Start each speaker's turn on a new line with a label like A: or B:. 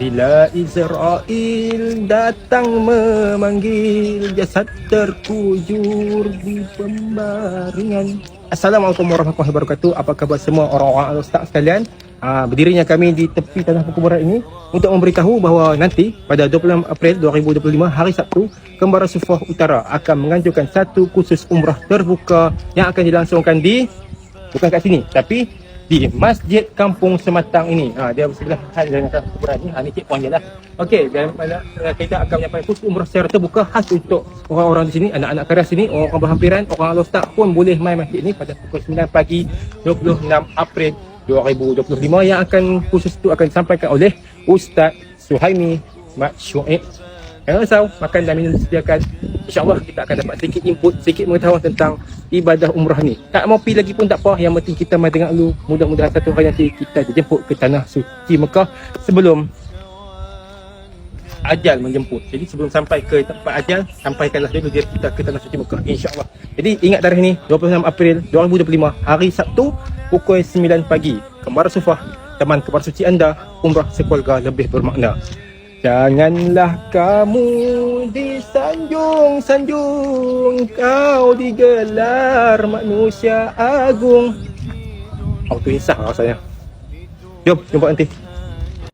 A: Bila Israel datang memanggil jasad terkujur di pembaringan. Assalamualaikum warahmatullahi wabarakatuh. Apa khabar semua orang-orang ustaz sekalian? Ah, berdirinya kami di tepi tanah perkuburan ini untuk memberitahu bahawa nanti pada 26 April 2025 hari Sabtu Kembara Sufah Utara akan menganjurkan satu kursus umrah terbuka yang akan dilangsungkan di bukan kat sini tapi di Masjid Kampung Sematang ini. Ha, dia sebelah hal dengan kuburan ni. Ha, ni cik puan je lah. Okey, dan pada uh, kita akan menyampaikan kursus umrah secara terbuka khas untuk orang-orang di sini, anak-anak keras sini, orang berhampiran, orang al pun boleh main masjid ni pada pukul 9 pagi 26 April 2025 yang akan kursus itu akan disampaikan oleh Ustaz Suhaimi Mak Syuib Jangan risau, makan dan minum disediakan. InsyaAllah kita akan dapat sedikit input, sedikit pengetahuan tentang ibadah umrah ni. Tak mau pergi lagi pun tak apa. Yang penting kita mai dengar dulu. Mudah-mudahan satu hari nanti kita dijemput ke tanah suci Mekah sebelum ajal menjemput. Jadi sebelum sampai ke tempat ajal, sampaikanlah dulu diri kita ke tanah suci Mekah. InsyaAllah. Jadi ingat tarikh ni, 26 April 2025, hari Sabtu, pukul 9 pagi. Kembar Sufah, teman kembar suci anda, umrah sekeluarga lebih bermakna. Janganlah kamu disanjung-sanjung Kau digelar manusia agung. Auto insah rasanya. Jom, jumpa nanti